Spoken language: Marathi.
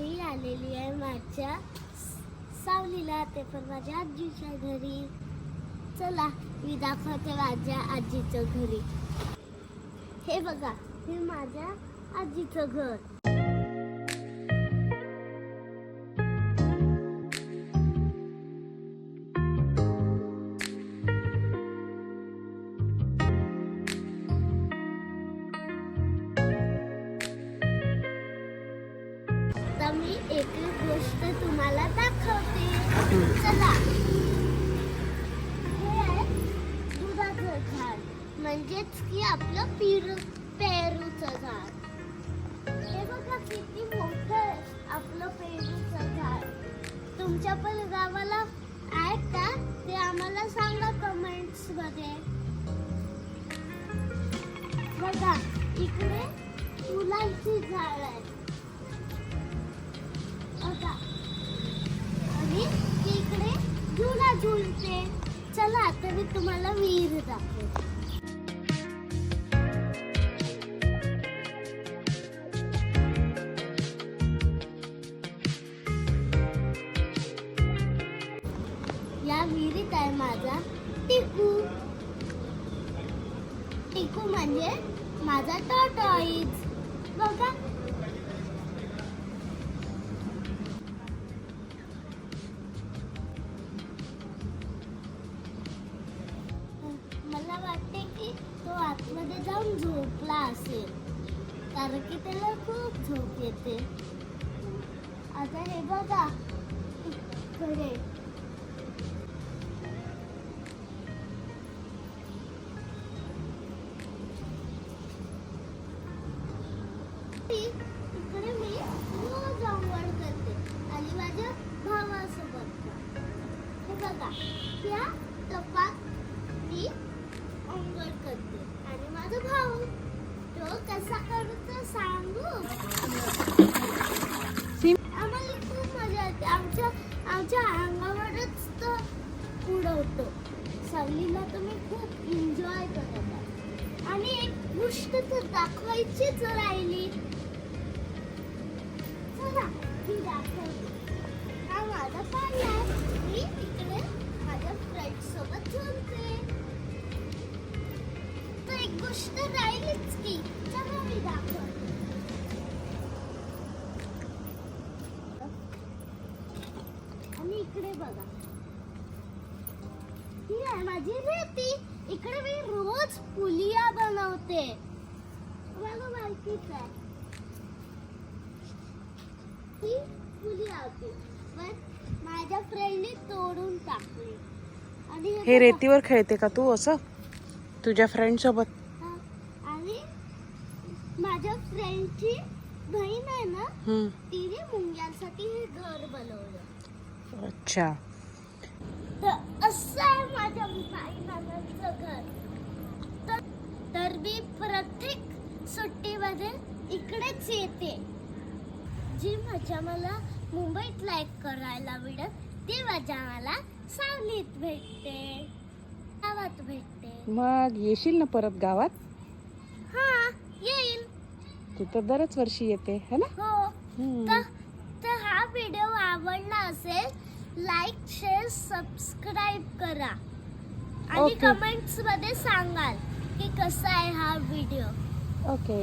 मी आलेली आहे माझ्या सावलीला ते पण माझ्या आजीच्या घरी. चला मी दाखवते माझ्या आजीचं घरी. हे बघा हे माझ्या आजीचं घर. म्हणजेच की आपलं पेरू पेरूचं झाड हे बघा किती मोठं आपलं पेरूचं झाड तुमच्या पण गावाला आहे का ते आम्हाला सांगा कमेंट्समध्ये बघा इकडे फुलांची झाड आहे बघा आणि इकडे झुला झुलते चला आता मी तुम्हाला विहीर दाखवते. या विहिरीत आहे माझा टिकू. टिकू म्हणजे माझा टॉटॉईज बघा मध्ये जाऊन झोपला असेल. कारण की त्याला खूप झोप येते. आता हे बघा. कसा करतो सांगू आम्हाला खूप मजा येते आमच्या आमच्या अंगावरच तो उडवतो सहलीला तुम्ही खूप एन्जॉय करत आणि एक गोष्ट तर दाखवायचीच राहिली चला ती दाखवते हा माझा पाळणा मी तिकडे माझ्या फ्रेंड सोबत झुलते तर एक गोष्ट राहिलीच की इकडे बघा. ही आहे माझी रेती. इकडे मी रोज पुलिया बनवते. मला माहितीच आहे. ही पुलिया होती. पण माझ्या फ्रेंडने तोडून टाकली. आणि हे. रेतीवर खेळते का तू असं? तुझ्या फ्रेंड सोबत. आणि माझ्या फ्रेंडची बहीण आहे ना. तिने मुंग्यांसाठी हे घर बनवलं. अच्छा. तर असं आहे माझ्या बाईनानाचं घर. तर तर मी प्रत्येक सुट्टीमध्ये इकडेच येते. जी मजा मला मुंबईत लाईक करायला मिळत ती मजा मला सावलीत भेटते. गावात भेटते. मग येशील ना परत गावात? हा येईल. तू तर दरच वर्षी येते है ना? हो. हम्म. तर हा व्हिडिओ आवडला असेल लाईक शेअर सबस्क्राईब करा. आणि Okay. कमेंट्समध्ये सांगाल की कसा आहे हा व्हिडिओ ओके